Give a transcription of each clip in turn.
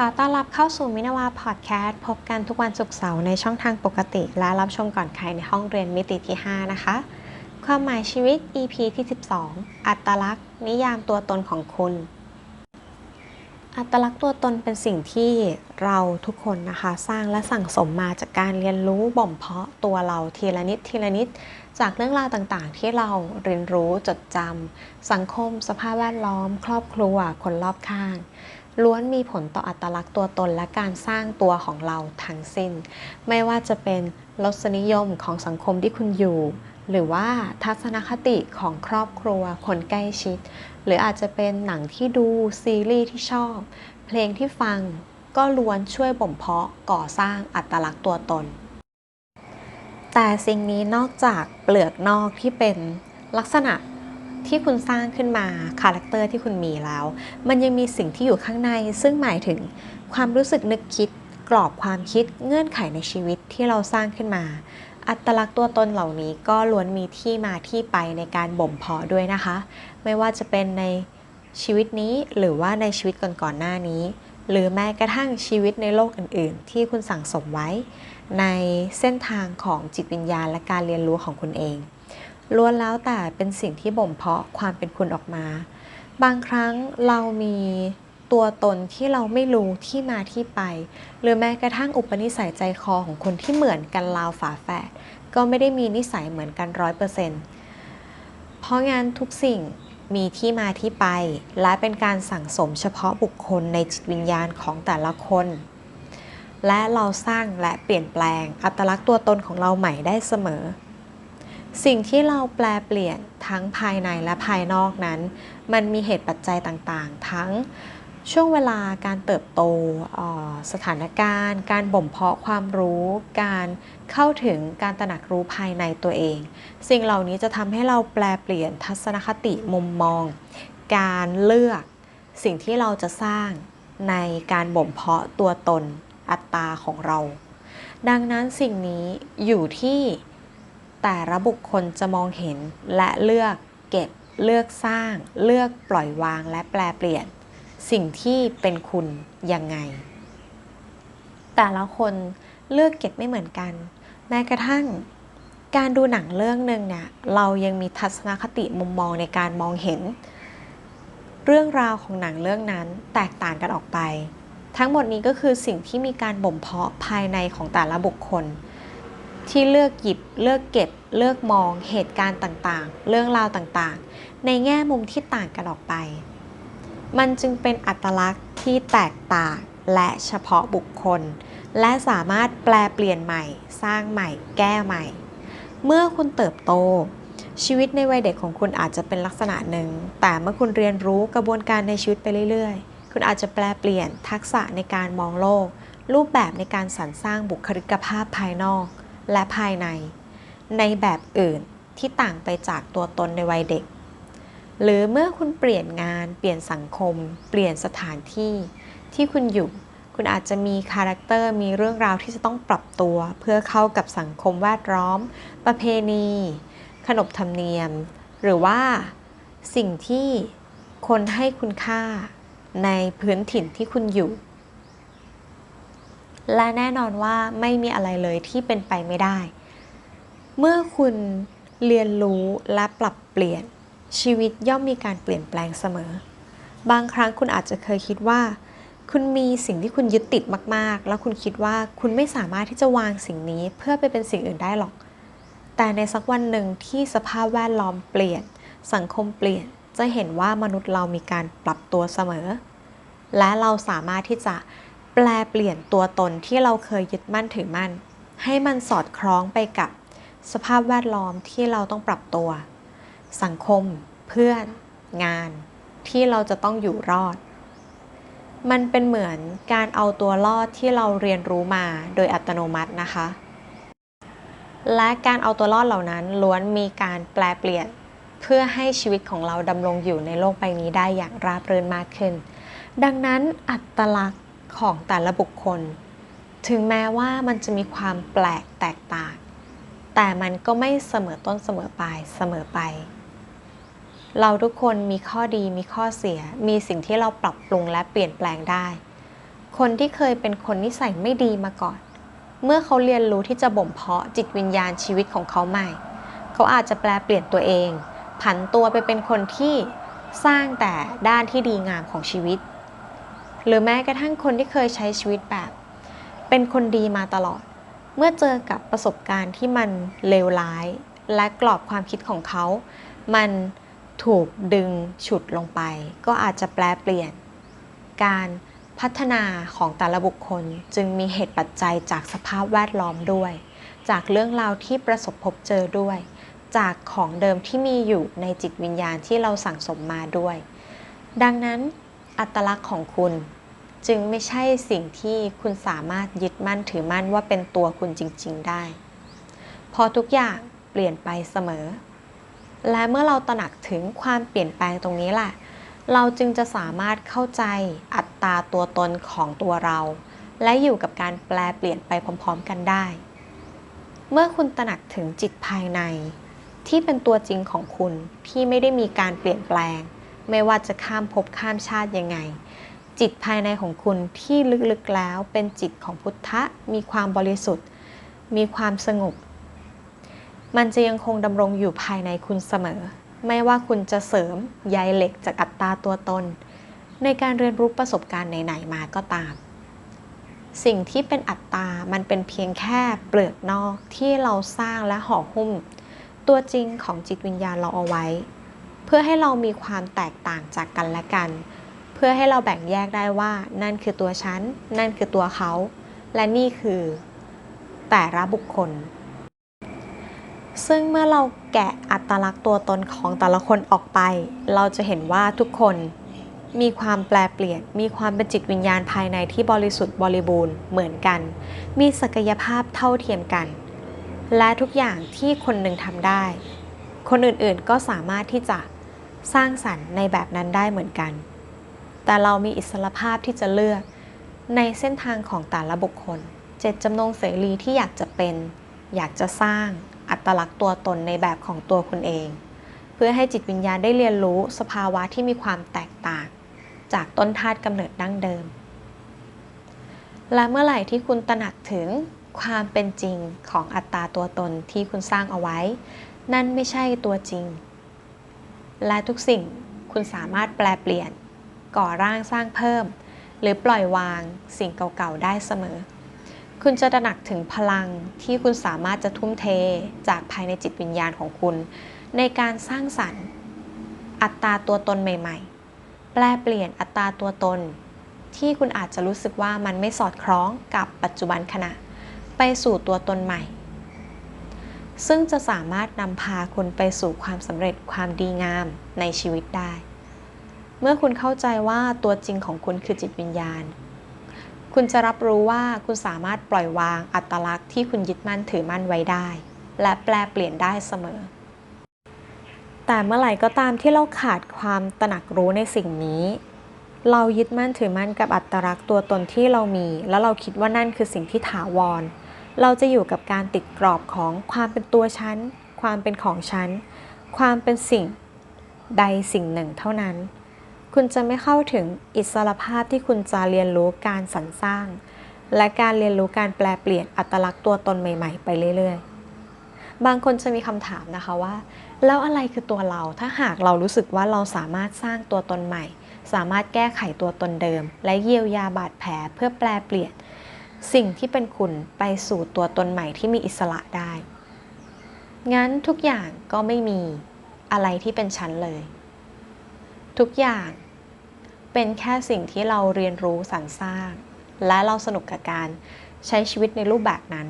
ขอต้อนรับเข้าสู่มินาวาพอดแคสต์พบกันทุกวันศุกร์เสาร์ในช่องทางปกติ และรับชมก่อนใครในห้องเรียนมิติที่ 5 นะคะ ความหมายชีวิต EP ที่ 12 อัตลักษณ์ นิยามตัวตนของคุณ อัตลักษณ์ตัวตนเป็นสิ่งที่เราทุกคนนะคะ สร้างและสั่งสมมาจากการเรียนรู้บ่มเพาะตัวเราทีละนิดทีละนิด จากเรื่องราวต่างๆ ที่เราเรียนรู้จดจำสังคม สภาพแวดล้อม ครอบครัวคนรอบข้าง ล้วนมีผลต่ออัตลักษณ์ตัวตนและการสร้างตัวของเราทั้งสิ้น ไม่ว่าจะเป็นรสนิยมของสังคมที่คุณอยู่ หรือว่าทัศนคติของครอบครัวคนใกล้ชิด หรืออาจจะเป็นหนังที่ดูซีรีส์ที่ชอบ เพลงที่ฟังก็ล้วนช่วยบ่มเพาะก่อสร้างอัตลักษณ์ตัวตน แต่สิ่งนี้นอกจากเปลือกนอกที่เป็นลักษณะ ที่คุณสร้างขึ้นมาคาแรคเตอร์ที่คุณมีแล้ว มันยังมีสิ่งที่อยู่ข้างใน ซึ่งหมายถึงความรู้สึกนึกคิดกรอบความคิดเงื่อนไขในชีวิตที่เราสร้างขึ้นมา อัตลักษณ์ตัวตนเหล่านี้ก็ล้วนมีที่มาที่ไปในการบ่มเพาะด้วยนะคะ ไม่ว่าจะเป็นในชีวิตนี้หรือว่าในชีวิตก่อนๆหน้านี้ หรือแม้กระทั่งชีวิตในโลกอื่น ๆ ที่คุณสั่งสมไว้ ในเส้นทางของจิตวิญญาณและการเรียนรู้ของคุณเอง ล้วนแล้วแต่เป็นสิ่งที่บ่มเพาะความเป็นคุณออกมา บางครั้งเรามีตัวตนที่เราไม่รู้ที่มาที่ไป หรือแม้กระทั่งอุปนิสัยใจคอของคนที่เหมือนกันราวฝาแฝดก็ไม่ได้มีนิสัยเหมือนกันร้อยเปอร์เซ็นต์เพราะงั้นทุกสิ่งมีที่มาที่ไป และเป็นการสั่งสมเฉพาะบุคคลในจิตวิญญาณของแต่ละคน และเราสร้างและเปลี่ยนแปลงอัตลักษณ์ตัวตนของเราใหม่ได้เสมอ สิ่งที่เราแปลเปลี่ยนทั้งภายในและภายนอกนั้น มันมีเหตุปัจจัยต่างๆ ทั้งช่วงเวลาการเติบโตสถานการณ์ การบ่มเพาะความรู้ การเข้าถึงการตระหนักรู้ภายในตัวเอง สิ่งเหล่านี้จะทำให้เราแปลเปลี่ยนทัศนคติมุมมอง การเลือกสิ่งที่เราจะสร้างในการบ่มเพาะตัวตนอัตตาของเรา ดังนั้นสิ่งนี้อยู่ที่ แต่ละบุคคลจะมองเห็นและเลือกเก็บ เลือกสร้าง เลือกปล่อยวางและแปลเปลี่ยน สิ่งที่เป็นคุณยังไง แต่ละคนเลือกเก็บไม่เหมือนกัน แม้กระทั่งการดูหนังเรื่องหนึ่งเนี่ยเรายังมีทัศนคติมุมมองในการมองเห็น เรื่องราวของหนังเรื่องนั้นแตกต่างกันออกไป ทั้งหมดนี้ก็คือสิ่งที่มีการบ่มเพาะภายในของแต่ละบุคคล ที่เลือกหยิบ เลือกเก็บ เลือกมองเหตุการณ์ต่างๆ เรื่องราวต่างๆ ในแง่มุมที่ต่างกันออกไป มันจึงเป็นอัตลักษณ์ที่แตกต่างและเฉพาะบุคคล และสามารถแปลเปลี่ยนใหม่ สร้างใหม่ แก้ใหม่ เมื่อคุณเติบโต ชีวิตในวัยเด็กของคุณอาจจะเป็นลักษณะหนึ่ง แต่เมื่อคุณเรียนรู้กระบวนการในชีวิตไปเรื่อยๆ คุณอาจจะแปลเปลี่ยนทักษะในการมองโลก รูปแบบในการสรรสร้างบุคลิกภาพภายนอก และภายใน ในแบบอื่นที่ต่างไปจากตัวตนในวัยเด็ก หรือเมื่อคุณเปลี่ยนงาน เปลี่ยนสังคม เปลี่ยนสถานที่ ที่คุณอยู่ คุณอาจจะมีคาแรคเตอร์มีเรื่องราวที่จะต้องปรับตัว เพื่อเข้ากับสังคมแวดล้อม ประเพณี ขนบธรรมเนียม หรือว่าสิ่งที่คนให้คุณค่าในพื้นถิ่นที่คุณอยู่ และแน่นอนว่าไม่มีอะไรเลยที่เป็นไปไม่ได้ เมื่อคุณเรียนรู้และปรับเปลี่ยนชีวิตย่อมมีการเปลี่ยนแปลงเสมอ บางครั้งคุณอาจจะเคยคิดว่า คุณมีสิ่งที่คุณยึดติดมากๆ แล้วคุณคิดว่าคุณไม่สามารถที่จะวางสิ่งนี้เพื่อไปเป็นสิ่งอื่นได้หรอก แต่ในสักวันหนึ่งที่สภาพแวดล้อมเปลี่ยน สังคมเปลี่ยนจะเห็นว่ามนุษย์เรามีการปรับตัวเสมอ และเราสามารถที่จะ แปลเปลี่ยนตัวตนที่เราเคยยึดมั่นถือมั่น ให้มันสอดคล้องไปกับสภาพแวดล้อมที่เราต้องปรับตัว สังคม เพื่อน งาน ที่เราจะต้องอยู่รอด มันเป็นเหมือนการเอาตัวรอดที่เราเรียนรู้มาโดยอัตโนมัตินะคะ และการเอาตัวรอดเหล่านั้นล้วนมีการแปลเปลี่ยนเพื่อให้ชีวิตของเราดำรงอยู่ในโลกใบนี้ได้อย่างราบรื่นมากขึ้น ดังนั้นอัตลักษณ์ ของแต่ละบุคคล ถึงแม้ว่ามันจะมีความแปลกแตกต่าง แต่มันก็ไม่เสมอต้นเสมอปลายเสมอไป เราทุกคนมีข้อดีมีข้อเสีย มีสิ่งที่เราปรับปรุงและเปลี่ยนแปลงได้ คนที่เคยเป็นคนนิสัยไม่ดีมาก่อน เมื่อเขาเรียนรู้ที่จะบ่มเพาะจิตวิญญาณชีวิตของเขาใหม่ เขาอาจจะแปลเปลี่ยนตัวเอง ผันตัวไปเป็นคนที่สร้างแต่ด้านที่ดีงามของชีวิต หรือแม้กระทั่งคนที่เคยใช้ชีวิตแบบ เป็นคนดีมาตลอด เมื่อเจอกับประสบการณ์ที่มันเลวร้าย และกรอบความคิดของเขา มันถูกดึงฉุดลงไป ก็อาจจะแปลเปลี่ยน การพัฒนาของแต่ละบุคคลจึงมีเหตุปัจจัยจากสภาพแวดล้อมด้วย จากเรื่องราวที่ประสบพบเจอด้วย จากของเดิมที่มีอยู่ในจิตวิญญาณที่เราสั่งสมมาด้วย ดังนั้นอัตลักษณ์ของคุณ จึงไม่ใช่สิ่งที่คุณสามารถยึดมั่นถือมั่นว่าเป็นตัวคุณจริง ๆ ได้ พอทุกอย่างเปลี่ยนไปเสมอ และเมื่อเราตระหนักถึงความเปลี่ยนแปลงตรงนี้แหละ เราจึงจะสามารถเข้าใจอัตราตัวตนของตัวเรา และอยู่กับการแปลเปลี่ยนไปพร้อม ๆ กันได้ เมื่อคุณตระหนักถึงจิตภายใน ที่เป็นตัวจริงของคุณที่ไม่ได้มีการเปลี่ยนแปลง ไม่ว่าจะข้ามภพข้ามชาติยังไง จิตภายในของคุณที่ลึกๆแล้วเป็นจิตของพุทธะ มีความบริสุทธิ์ มีความสงบ มันจะยังคงดำรงอยู่ภายในคุณเสมอ ไม่ว่าคุณจะเสริมใยเหล็กจากอัตตาตัวตน ในการเรียนรู้ประสบการณ์ไหนๆมาก็ตาม สิ่งที่เป็นอัตตา มันเป็นเพียงแค่เปลือกนอกที่เราสร้างและห่อหุ้ม ตัวจริงของจิตวิญญาณเราเอาไว้ เพื่อให้เรามีความแตกต่างจากกันและกัน เพื่อให้เราแบ่งแยกได้ว่า นั่นคือตัวฉัน นั่นคือตัวเขา และนี่คือแต่ละบุคคล ซึ่งเมื่อเราแกะอัตลักษณ์ตัวตนของแต่ละคนออกไป เราจะเห็นว่าทุกคนมีความแปลเปลี่ยน มีความเป็นจิตวิญญาณภายในที่บริสุทธิ์บริบูรณ์เหมือนกัน มีศักยภาพเท่าเทียมกัน และทุกอย่างที่คนหนึ่งทำได้ คนอื่นๆก็สามารถที่จะสร้างสรรค์ในแบบนั้นได้เหมือนกัน แต่เรามีอิสรภาพที่จะเลือก ในเส้นทางของแต่ละบุคคล เจตจำนงเสรีที่อยากจะเป็น อยากจะสร้างอัตลักษณ์ตัวตนในแบบของตัวคุณเอง เพื่อให้จิตวิญญาณได้เรียนรู้สภาวะที่มีความแตกต่าง จากต้นธาตุกำเนิดดั้งเดิม และเมื่อไหร่ที่คุณตระหนักถึงความเป็นจริงของอัตราตัวตนที่คุณสร้างเอาไว้ นั่นไม่ใช่ตัวจริง และทุกสิ่งคุณสามารถแปลเปลี่ยน ก่อร่างสร้างเพิ่ม หรือปล่อยวางสิ่งเก่าๆได้เสมอ คุณจะตระหนักถึงพลังที่คุณสามารถจะทุ่มเทจากภายในจิตวิญญาณของคุณ ในการสร้างสรรค์ อัตราตัวตนใหม่ ๆ แปลเปลี่ยนอัตราตัวตน ที่คุณอาจจะรู้สึกว่ามันไม่สอดคล้องกับปัจจุบันขณะ ไปสู่ตัวตนใหม่ซึ่งจะสามารถนำพาคุณไปสู่ความสำเร็จความดีงามในชีวิตได้ มื่อคุณเข้าใจว่าตัวจริงของคุณคือจิตวิญญาณ คุณจะรับรู้ว่าคุณสามารถปล่อยวางอัตลักษณ์ที่คุณยึดมั่นถือมั่นไว้ได้ และแปลเปลี่ยนได้เสมอ แต่เมื่อไหร่ก็ตามที่เราขาดความตระหนักรู้ในสิ่งนี้ เรายึดมั่นถือมั่นกับอัตลักษณ์ตัวตนที่เรามี แล้วเราคิดว่านั่นคือสิ่งที่ถาวร เราจะอยู่กับการติดกรอบของความเป็นตัวฉัน ความเป็นของฉัน ความเป็นสิ่งใดสิ่งหนึ่งเท่านั้น คุณจะไม่เข้าถึงอิสรภาพที่คุณจะเรียนรู้การสรรสร้าง และการเรียนรู้การแปลเปลี่ยนอัตลักษณ์ตัวตนใหม่ ๆ ไปเรื่อย ๆ บางคนจะมีคำถามนะคะว่า แล้วอะไรคือตัวเราถ้าหากเรารู้สึกว่าเราสามารถสร้างตัวตนใหม่ สามารถแก้ไขตัวตนเดิม และเยียวยาบาดแผลเพื่อแปลเปลี่ยน สิ่งที่เป็นคุณไปสู่ตัวตนใหม่ที่มีอิสระได้ งั้นทุกอย่างก็ไม่มีอะไรที่เป็นชั้นเลย ทุกอย่าง เป็นแค่สิ่งที่เราเรียนรู้สรรสร้าง และเราสนุกกับการใช้ชีวิตในรูปแบบนั้น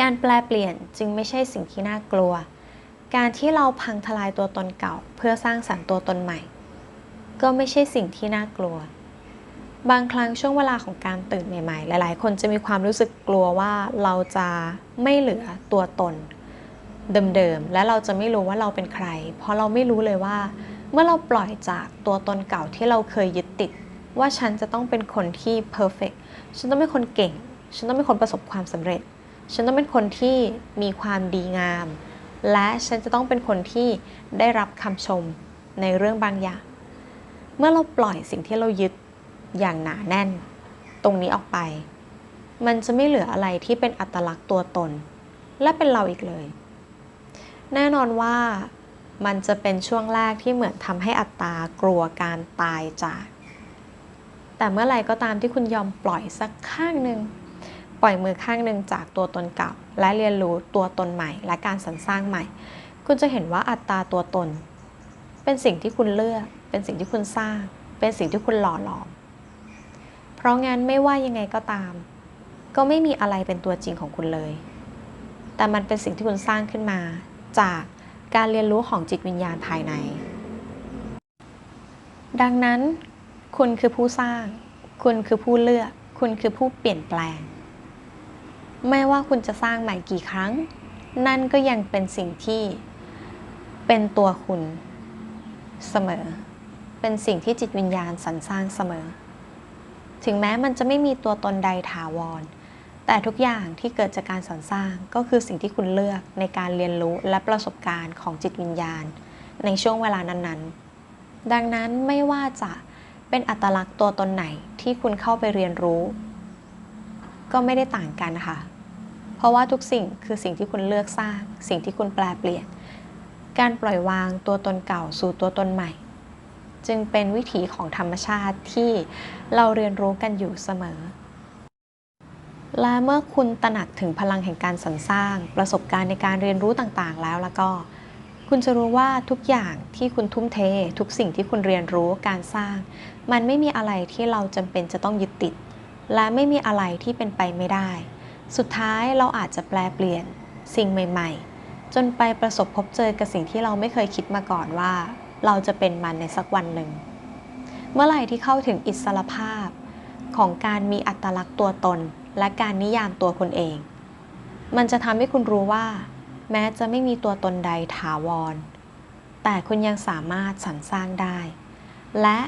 การแปลเปลี่ยนจึงไม่ใช่สิ่งที่น่ากลัว การที่เราพังทลายตัวตนเก่า เพื่อสร้างสรรค์ตัวตนใหม่ ก็ไม่ใช่สิ่งที่น่ากลัว บางครั้งช่วงเวลาของการตื่นใหม่ ๆ หลาย ๆ คนจะมีความรู้สึกกลัวว่าเราจะไม่เหลือตัวตนเดิมๆ และเราจะไม่รู้ว่าเราเป็นใคร เพราะเราไม่รู้เลยว่า เมื่อเราปล่อยจากตัวตนเก่าที่เราเคยยึดติด ว่าฉันจะต้องเป็นคนที่ perfect ฉันต้องเป็นคนเก่ง ฉันต้องเป็นคนประสบความสำเร็จ ฉันต้องเป็นคนที่มีความดีงาม และฉันจะต้องเป็นคนที่ได้รับคำชมในเรื่องบางอย่าง เมื่อเราปล่อยสิ่งที่เรายึดอย่างหนาแน่น ตรงนี้ออกไป มันจะไม่เหลืออะไรที่เป็นอัตลักษณ์ตัวตน และเป็นเราอีกเลย แน่นอนว่า มันจะเป็นช่วงแรกที่เหมือนทำให้อัตตากลัวการตายจาก แต่เมื่อไรก็ตามที่คุณยอมปล่อยสักข้างหนึ่งปล่อยมือข้างหนึ่งจากตัวตนเก่า และเรียนรู้ตัวตนใหม่ และการสรรสร้างใหม่ คุณจะเห็นว่าอัตตาตัวตน เป็นสิ่งที่คุณเลือก เป็นสิ่งที่คุณสร้าง เป็นสิ่งที่คุณหล่อหลอม เพราะงั้นไม่ว่ายังไงก็ตาม ก็ไม่มีอะไรเป็นตัวจริงของคุณเลย แต่มันเป็นสิ่งที่คุณสร้างขึ้นมาจาก การเรียนรู้ของจิตวิญญาณภายใน ดังนั้น คุณคือผู้สร้าง คุณคือผู้เลือก คุณคือผู้เปลี่ยนแปลง ไม่ว่าคุณจะสร้างใหม่กี่ครั้ง นั่นก็ยังเป็นสิ่งที่เป็นตัวคุณเสมอ เป็นสิ่งที่จิตวิญญาณสรรสร้างเสมอ ถึงแม้มันจะไม่มีตัวตนใดถาวร แต่ทุกอย่างที่เกิดจากการสรรสร้างก็คือสิ่งที่คุณเลือกในการเรียนรู้และประสบการณ์ของจิตวิญญาณ ในช่วงเวลานั้นๆ ดังนั้นไม่ว่าจะเป็นอัตลักษณ์ตัวตนไหนที่คุณเข้าไปเรียนรู้ ก็ไม่ได้ต่างกันค่ะ เพราะว่าทุกสิ่งคือสิ่งที่คุณเลือกสร้าง สิ่งที่คุณแปลเปลี่ยน การปล่อยวางตัวตนเก่าสู่ตัวตนใหม่ จึงเป็นวิถีของธรรมชาติที่เราเรียนรู้กันอยู่เสมอ และเมื่อคุณตระหนักถึงพลังแห่งการสรรสร้าง ประสบการณ์ในการเรียนรู้ต่างๆ แล้วแล้วก็ คุณจะรู้ว่าทุกอย่างที่คุณทุ่มเท ทุกสิ่งที่คุณเรียนรู้การสร้าง มันไม่มีอะไรที่เราจำเป็นจะต้องยึดติด และไม่มีอะไรที่เป็นไปไม่ได้ สุดท้ายเราอาจจะแปลเปลี่ยนสิ่งใหม่ ๆ จนไปประสบพบเจอกับสิ่งที่เราไม่เคยคิดมาก่อนว่า เราจะเป็นมันในสักวันหนึ่ง เมื่อไหร่ที่เข้าถึงอิสรภาพของการมีอัตลักษณ์ตัวตน และการนิยามตัวคุณเอง มันจะทำให้คุณรู้ว่า แม้จะไม่มีตัวตนใดถาวร แต่คุณยังสามารถสรรสร้างได้ และ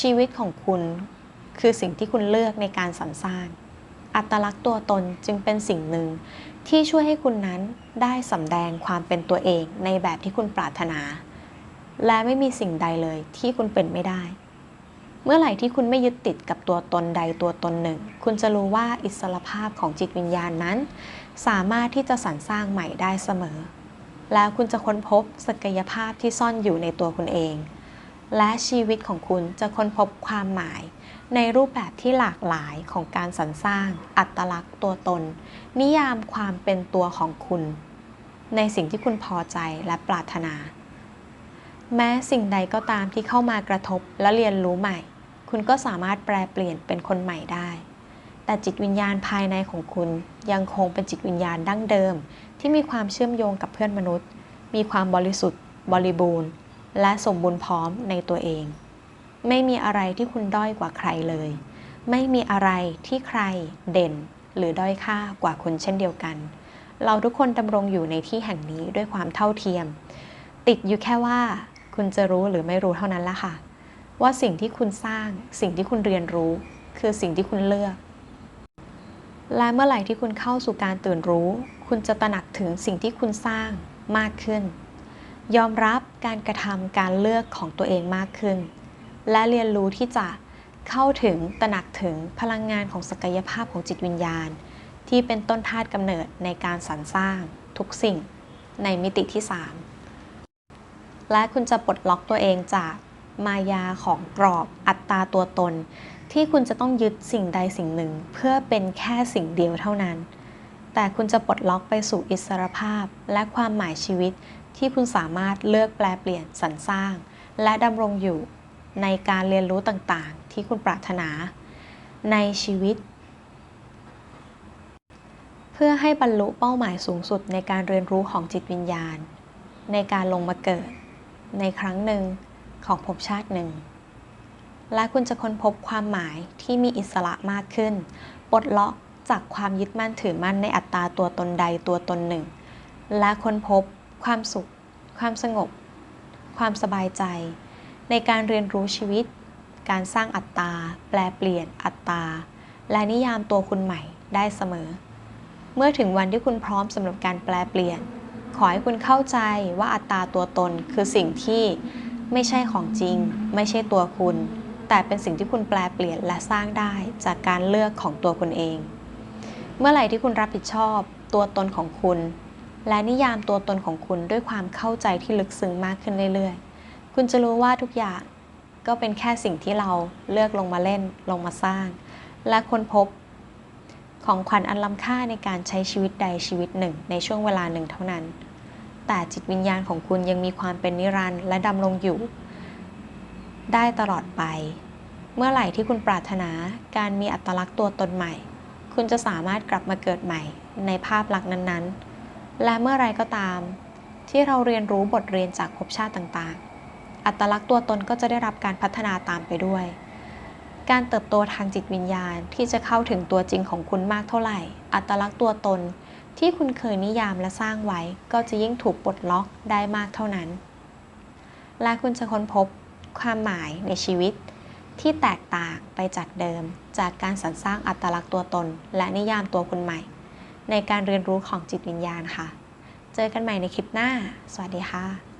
ชีวิตของคุณคือสิ่งที่คุณเลือกในการสรรสร้าง อัตลักษณ์ตัวตนจึงเป็นสิ่งหนึ่งที่ช่วยให้คุณนั้นได้สำแดงความเป็นตัวเองในแบบที่คุณปรารถนา และไม่มีสิ่งใดเลยที่คุณเป็นไม่ได้ เมื่อไหร่ที่คุณไม่ยึดติดกับตัวตนใดตัวตนหนึ่ง คุณจะรู้ว่าอิสรภาพของจิตวิญญาณนั้น สามารถที่จะสรรสร้างใหม่ได้เสมอ แล้วคุณจะค้นพบศักยภาพที่ซ่อนอยู่ในตัวคุณเอง และชีวิตของคุณจะค้นพบความหมาย ในรูปแบบที่หลากหลายของการสรรสร้าง อัตลักษณ์ตัวตน นิยามความเป็นตัวของคุณ ในสิ่งที่คุณพอใจและปรารถนา แม้สิ่งใดก็ตามที่เข้ามากระทบและเรียนรู้ใหม่ คุณก็สามารถแปลเปลี่ยนเป็นคนใหม่ได้ แต่จิตวิญญาณภายในของคุณยังคงเป็นจิตวิญญาณดั้งเดิม ที่มีความเชื่อมโยงกับเพื่อนมนุษย์ มีความบริสุทธิ์ บริบูรณ์ และสมบูรณ์พร้อมในตัวเอง ไม่มีอะไรที่คุณด้อยกว่าใครเลย ไม่มีอะไรที่ใครเด่น หรือด้อยค่ากว่าคุณเช่นเดียวกัน เราทุกคนดำรงอยู่ในที่แห่งนี้ด้วยความเท่าเทียม ติดอยู่แค่ว่าคุณจะรู้หรือไม่รู้เท่านั้นละค่ะ ว่าสิ่งที่คุณสร้างสิ่งที่คุณเรียนรู้ คือสิ่งที่คุณเลือก และเมื่อไหร่ที่คุณเข้าสู่การตื่นรู้ คุณจะตระหนักถึงสิ่งที่คุณสร้างมากขึ้น ยอมรับการกระทำการเลือกของตัวเองมากขึ้น และเรียนรู้ที่จะเข้าถึงตระหนักถึงพลังงานของศักยภาพของจิตวิญญาณ ที่เป็นต้นธาตุกำเนิดในการสรรสร้างทุกสิ่งในมิติที่ 3 และคุณจะปลดล็อกตัวเองจาก มายาของกรอบอัตตาตัวตน ที่คุณจะต้องยึดสิ่งใดสิ่งหนึ่ง เพื่อเป็นแค่สิ่งเดียวเท่านั้น แต่คุณจะปลดล็อกไปสู่อิสรภาพ และความหมายชีวิตที่คุณสามารถเลือกแปลเปลี่ยนสรรสร้าง และดำรงอยู่ในการเรียนรู้ต่างๆ ที่คุณปรารถนา ในชีวิต เพื่อให้บรรลุเป้าหมายสูงสุดในการเรียนรู้ของจิตวิญญาณ ในการลงมาเกิด ในครั้งหนึ่ง ของภพชาติหนึ่ง และคุณจะค้นพบความหมายที่มีอิสระมากขึ้น ปลดล็อกจากความยึดมั่นถือมั่นในอัตตาตัวตนใดตัวตนหนึ่ง และค้นพบความสุข ความสงบ ความสบายใจ ในการเรียนรู้ชีวิต การสร้างอัตตา แปลเปลี่ยนอัตตา และนิยามตัวคุณใหม่ได้เสมอ เมื่อถึงวันที่คุณพร้อมสำหรับการแปลเปลี่ยน ขอให้คุณเข้าใจว่าอัตตาตัวตนคือสิ่งที่ ไม่ใช่ของจริง ไม่ใช่ตัวคุณ แต่เป็นสิ่งที่คุณแปลเปลี่ยนและสร้างได้จากการเลือกของตัวคุณเอง เมื่อไหร่ที่คุณรับผิดชอบตัวตนของคุณ และนิยามตัวตนของคุณด้วยความเข้าใจที่ลึกซึ้งมากขึ้นเรื่อยๆ คุณจะรู้ว่าทุกอย่างก็เป็นแค่สิ่งที่เราเลือกลงมาเล่นลงมาสร้าง และค้นพบของขวัญอันล้ำค่าในการใช้ชีวิตใดชีวิตหนึ่ง ในช่วงเวลาหนึ่งเท่านั้น แต่จิตวิญญาณของคุณยังมีความเป็นนิรันดร์และดำรงอยู่ ได้ตลอดไป เมื่อไหร่ที่คุณปรารถนาการมีอัตลักษณ์ตัวตนใหม่ คุณจะสามารถกลับมาเกิดใหม่ ในภาพลักษณ์นั้นๆ และเมื่อไรก็ตาม ที่เราเรียนรู้บทเรียนจากภพชาติต่างๆ อัตลักษณ์ตัวตนก็จะได้รับการพัฒนาตามไปด้วย การเติบโตทางจิตวิญญาณที่จะเข้าถึงตัวจริงของคุณมากเท่าไหร่ อัตลักษณ์ตัวตน ที่คุณเคยนิยามและสร้างไว้ ก็จะยิ่งถูกปลดล็อกได้มากเท่านั้น และคุณจะค้นพบความหมายในชีวิต ที่แตกต่างไปจากเดิม จากการสรรสร้างอัตลักษณ์ตัวตน และนิยามตัวคุณใหม่ ในการเรียนรู้ของจิตวิญญาณค่ะ เจอกันใหม่ในคลิปหน้า สวัสดีค่ะ